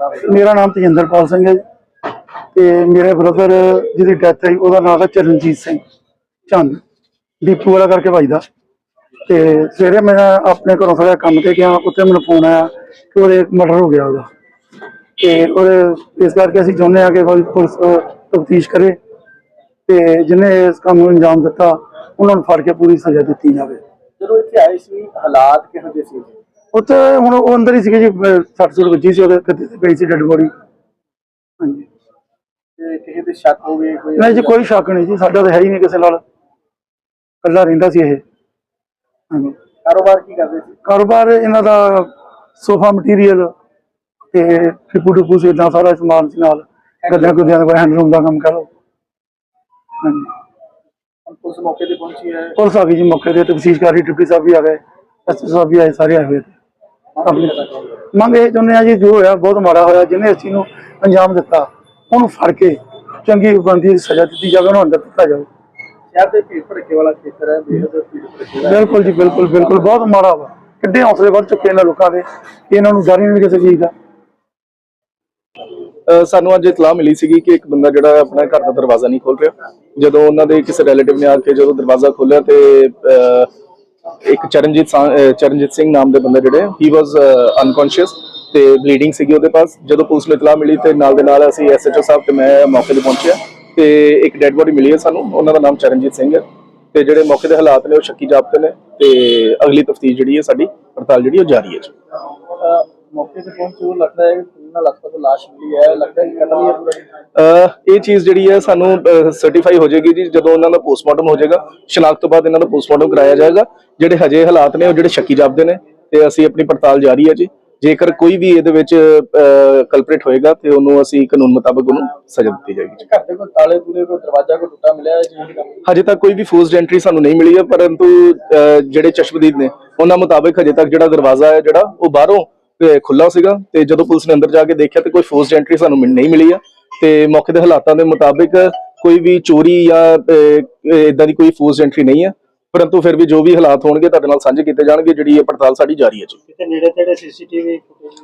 ਨਾਮ ਮੇਰਾ ਨਾਮ ਤੇਜਿੰਦਰਪਾਲ ਸਿੰਘ ਹੈ ਤੇ ਮੇਰੇ ਬ੍ਰਦਰ ਜਿਹਦੀ ਡੈਥ ਹੋਈ, ਉਹਦਾ ਨਾਮ ਹੈ ਚਰਨਜੀਤ ਸਿੰਘ ਚੰਦ। ਦੀਪੂ ਵਾਲਾ ਕਰਕੇ ਵੱਜਦਾ ਤੇ ਸਵੇਰੇ ਮੈਂ ਆਪਣੇ ਘਰੋਂ ਥੋੜਾ ਕੰਮ ਤੇ ਗਿਆ, ਉੱਥੇ ਮੈਨੂੰ ਫੋਨ ਆਇਆ ਕਿ ਉਹਦੇ ਮਰਡਰ ਹੋ ਗਿਆ ਉਹਦਾ। ਤੇ ਉਹਦੇ, ਇਸ ਕਰਕੇ ਅਸੀਂ ਚਾਹੁੰਦੇ ਹਾਂ ਕਿ ਪੁਲਿਸ ਤਫਤੀਸ਼ ਕਰੇ ਤੇ ਜਿਹਨੇ ਇਸ ਕੰਮ ਨੂੰ ਅੰਜਾਮ ਦਿੱਤਾ, ਉਹਨਾਂ ਨੂੰ ਫੜ ਕੇ ਪੂਰੀ ਸਜ਼ਾ ਦਿੱਤੀ ਜਾਵੇ। ਜਦੋਂ ਇੱਥੇ ਆਏ ਸੀ, ਹਾਲਾਤ ਕਿਹੋ ਜਿਹੇ ਸੀ? ਉੱਥੇ ਹੁਣ ਉਹ ਅੰਦਰ ਹੀ ਸੀਗੇ ਜੀ 60 ਸੁੱਟ ਵੱਜੀ ਸੀ ਉਹਦੇ ਗੱਦੇ ਤੇ ਪਈ ਸੀ ਡੈਡ ਬੋਡੀ। ਹਾਂਜੀ। ਤੇ ਕਿਸੇ ਸ਼ੱਕ ਹੋਵੇ ਕੋਈ? ਨਹੀਂ ਜੀ ਕੋਈ ਸ਼ੱਕ ਨਹੀਂ ਜੀ ਸਾਡਾ ਤਾਂ ਹੈ ਹੀ ਨਹੀਂ ਕਿਸੇ ਨਾਲ। ਇਕੱਲਾ ਰਹਿੰਦਾ ਸੀ ਇਹ। ਹਾਂਜੀ। ਕਾਰੋਬਾਰ ਕੀ ਕਰਦੇ ਸੀ? ਕਾਰੋਬਾਰ ਇਹਨਾਂ ਦਾ ਸੋਫਾ ਮਟੀਰੀਅਲ ਤੇ ਟਿਪੂ ਟਿਪੂ ਸੀ ਇਦਾਂ ਸਾਰਾ ਸਮਾਨ ਸੀ ਨਾਲ। ਗੱਦਿਆਂ ਗੁੱਦਿਆਂ ਦਾ ਹੈਂਡਲੂਮ ਦਾ ਕੰਮ ਕਰ ਹਾਂਜੀ। ਪੁਲਿਸ ਮੌਕੇ ਤੇ ਪਹੁੰਚੀ ਹੈ। ਪੁਲਿਸ ਆ ਗਈ ਜੀ ਮੌਕੇ ਤੇ ਤਫਸੀਸ਼ ਕਰ ਰਹੀ ਡਿਪਟੀ ਸਾਹਿਬ ਵੀ ਆ ਗਏ ਐਸਪੀ ਸਾਹਿਬ ਵੀ ਆਏ ਸਾਰੇ ਆਏ ਹੋਏ। ਮੰਗ ਇਹ ਚਾਹੁੰਦੇ ਆ ਜੀ ਜੋ ਹੋਇਆ ਬਹੁਤ ਮਾੜਾ ਹੋਇਆ ਜਿਹਨੇ ਚੀਜ਼ ਨੂੰ ਅੰਜਾਮ ਦਿੱਤਾ ਉਹਨੂੰ ਫੜ ਕੇ ਚੰਗੀ ਬੰਦੀ ਸਜ਼ਾ ਦਿੱਤੀ ਜਾਵੇ ਉਹਨੂੰ ਅੰਦਰ ਦਿੱਤਾ ਜਾਵੇ। ਬਿਲਕੁਲ ਜੀ ਬਿਲਕੁਲ ਬਿਲਕੁਲ ਬਹੁਤ ਮਾੜਾ ਵਾ। ਕਿੱਡੇ ਹੌਸਲੇ ਵੱਧ ਚੁੱਕੇ ਇਹਨਾਂ ਲੋਕਾਂ ਦੇ ਕਿ ਇਹਨਾਂ ਨੂੰ ਡਰ ਹੀ ਨਹੀਂ ਕਿਸੇ ਚੀਜ਼ ਦਾ। ਸਾਨੂੰ ਅੱਜ ਇਤਲਾਹ ਮਿਲੀ ਸੀਗੀ ਕਿ ਇੱਕ ਬੰਦਾ ਜਿਹੜਾ ਆਪਣਾ ਘਰ ਦਾ ਦਰਵਾਜ਼ਾ ਨਹੀਂ ਖੋਲ ਰਿਹਾ। ਜਦੋਂ ਉਹਨਾਂ ਦੇ ਕਿਸੇ ਰਿਲੇਟਿਵ ਨੇ ਆ ਕੇ ਜਦੋਂ ਦਰਵਾਜ਼ਾ ਖੋਲ੍ਹਿਆ ਤੇ ਇੱਕ ਚਰਨਜੀਤ ਚਰਨਜੀਤ ਸਿੰਘ ਨਾਮ ਦੇ ਬੰਦੇ ਜਿਹੜੇ ਹੀ ਵਾਸ ਅਨਕੌਂਸ਼ੀਅਸ ਤੇ ਬਲੀਡਿੰਗ ਸੀਗੀ ਉਹਦੇ ਪਾਸ। ਜਦੋਂ ਪੁਲਿਸ ਨੂੰ ਇਤਲਾਹ ਮਿਲੀ ਤੇ ਨਾਲ ਦੇ ਨਾਲ ਅਸੀਂ ਐਸਐਚਓ ਸਾਹਿਬ ਤੇ ਮੈਂ ਮੌਕੇ ਤੇ ਪਹੁੰਚਿਆ ਤੇ ਇੱਕ ਡੈੱਡ ਬੋਡੀ ਮਿਲੀ ਹੈ ਸਾਨੂੰ। ਉਹਨਾਂ ਦਾ ਨਾਮ ਚਰਨਜੀਤ ਸਿੰਘ ਹੈ ਤੇ ਜਿਹੜੇ ਮੌਕੇ ਦੇ ਹਾਲਾਤ ਨੇ ਉਹ ਸ਼ੱਕੀ ਜਾਪਦੇ ਨੇ ਤੇ ਅਗਲੀ ਤਫਤੀਸ਼ ਜਿਹੜੀ ਹੈ ਸਾਡੀ ਪੜਤਾਲ ਜਿਹੜੀ ਉਹ ਜਾਰੀ ਹੈ ਜੀ। ਮੌਕੇ ਤੇ ਪਹੁੰਚੇ ਉਹ ਲੱਗਦਾ ਹੈ ਕਿ ਉਹਨਾਂ ਲੱਖਾਂ ਤੋਂ ਲਾਸ਼ ਮਿਲੀ ਹੈ ਲੱਗਦਾ ਹੈ ਕਿ ਕਤਲ ਹੀ? ਹੈ ਪੂਰਾ ਅਹ ਇਹ ਚੀਜ਼ ਜਿਹੜੀ ਹੈ ਸਾਨੂੰ ਸਰਟੀਫਾਈ ਹੋ ਜਾਏਗੀ ਜੀ ਜਦੋਂ ਉਹਨਾਂ ਦਾ ਪੋਸਟਮਾਰਟਮ ਹੋ ਜਾਏਗਾ ਸ਼ਨਾਖਤ ਤੋਂ ਬਾਅਦ ਇਹਨਾਂ ਦਾ ਪੋਸਟਮਾਰਟਮ ਕਰਾਇਆ ਜਾਏਗਾ ਜਿਹੜੇ ਹਜੇ ਹਾਲਾਤ ਨੇ ਉਹ ਜਿਹੜੇ ਸ਼ੱਕੀ ਜਾਪਦੇ ਨੇ ਤੇ ਅਸੀਂ ਆਪਣੀ ਪੜਤਾਲ ਜਾਰੀ ਹੈ ਜੀ। ਜੇਕਰ ਕੋਈ ਵੀ ਇਹਦੇ ਵਿੱਚ ਕਲਪਰੇਟ ਹੋਏਗਾ ਤੇ ਉਹਨੂੰ ਅਸੀਂ ਕਾਨੂੰਨ ਮੁਤਾਬਕ ਉਹਨੂੰ ਸਜ਼ਾ ਦਿੱਤੀ ਜਾਏਗੀ ਜੀ। ਘਰ ਦੇ ਕੋਈ ਤਾਲੇ ਤੂਲੇ ਕੋਈ ਦਰਵਾਜ਼ਾ ਕੋਈ ਟੁੱਟਾ ਮਿਲਿਆ ਕਿ ਹਜੇ ਤੱਕ ਕੋਈ ਵੀ ਫੋਰਸਡ ਐਂਟਰੀ ਸਾਨੂੰ ਨਹੀਂ ਮਿਲੀ ਹੈ ਪਰੰਤੂ ਜਿਹੜੇ ਚਸ਼ਮਦੀਦ ਨੇ ਉਹਨਾਂ ਮੁਤਾਬਕ ਹਜੇ ਤੱਕ ਜਿਹੜਾ ਦਰਵਾਜ਼ਾ ਹੈ ਜਿਹੜਾ ਉਹ ਬਾਹਰੋਂ ਖੁੱਲਾ ਸੀਗਾ ਤੇ ਜਦੋਂ ਪੁਲਿਸ ਨੇ ਅੰਦਰ ਜਾ ਕੇ ਦੇਖਿਆ ਤੇ ਕੋਈ ਫੋਰਸਡ ਐਂਟਰੀ ਸਾਨੂੰ ਮਿਲ- ਨਹੀਂ ਮਿਲੀ ਹੈ ਤੇ ਮੌਕੇ ਦੇ ਹਾਲਾਤਾਂ ਦੇ ਮੁਤਾਬਕ ਕੋਈ ਵੀ ਚੋਰੀ ਜਾਂ ਇਦਾਂ ਦੀ ਕੋਈ ਫੋਰਸਡ ਐਂਟਰੀ ਨਹੀਂ ਹੈ ਪਰੰਤੂ ਫਿਰ ਵੀ ਜੋ ਵੀ ਹਾਲਾਤ ਹੋਣਗੇ ਤੁਹਾਡੇ ਨਾਲ ਸਾਂਝੇ ਕੀਤੇ ਜਾਣਗੇ ਜਿਹੜੀ ਇਹ ਪੜਤਾਲ ਸਾਡੀ ਜਾਰੀ ਹੈ ਜੀ। ਕਿਤੇ ਨੇੜੇ ਤੇੜੇ ਸੀਸੀਟੀਵੀ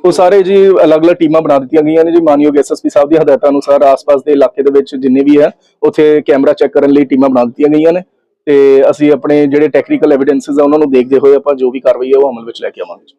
ਉਹ ਸਾਰੇ ਜੀ ਅਲੱਗ-ਅਲੱਗ ਟੀਮਾਂ ਬਣਾ ਦਿੱਤੀਆਂ ਗਈਆਂ ਨੇ ਜੀ। ਮਾਨਯੋਗ ਐਸਐਸਪੀ ਸਾਹਿਬ ਦੀ ਹਦਾਇਤਾਂ ਅਨੁਸਾਰ ਆਸ-ਪਾਸ ਦੇ ਇਲਾਕੇ ਦੇ ਵਿੱਚ ਜਿੰਨੇ ਵੀ ਹੈ ਉੱਥੇ ਕੈਮਰਾ ਚੈੱਕ ਕਰਨ ਲਈ ਟੀਮਾਂ ਬਣਾ ਦਿੱਤੀਆਂ ਗਈਆਂ ਨੇ। ਤੇ ਅਸੀਂ ਆਪਣੇ ਜਿਹੜੇ ਟੈਕਨੀਕਲ ਐਵੀਡੈਂਸਸ ਆ ਉਹਨਾਂ ਨੂੰ ਦੇਖਦੇ ਹੋਏ ਆਪਾਂ ਜੋ ਵੀ ਕਾਰਵਾਈ ਹੈ ਉਹ ਅਮਲ ਵਿੱਚ ਲੈ ਕੇ ਆਵਾਂਗੇ ਜੀ।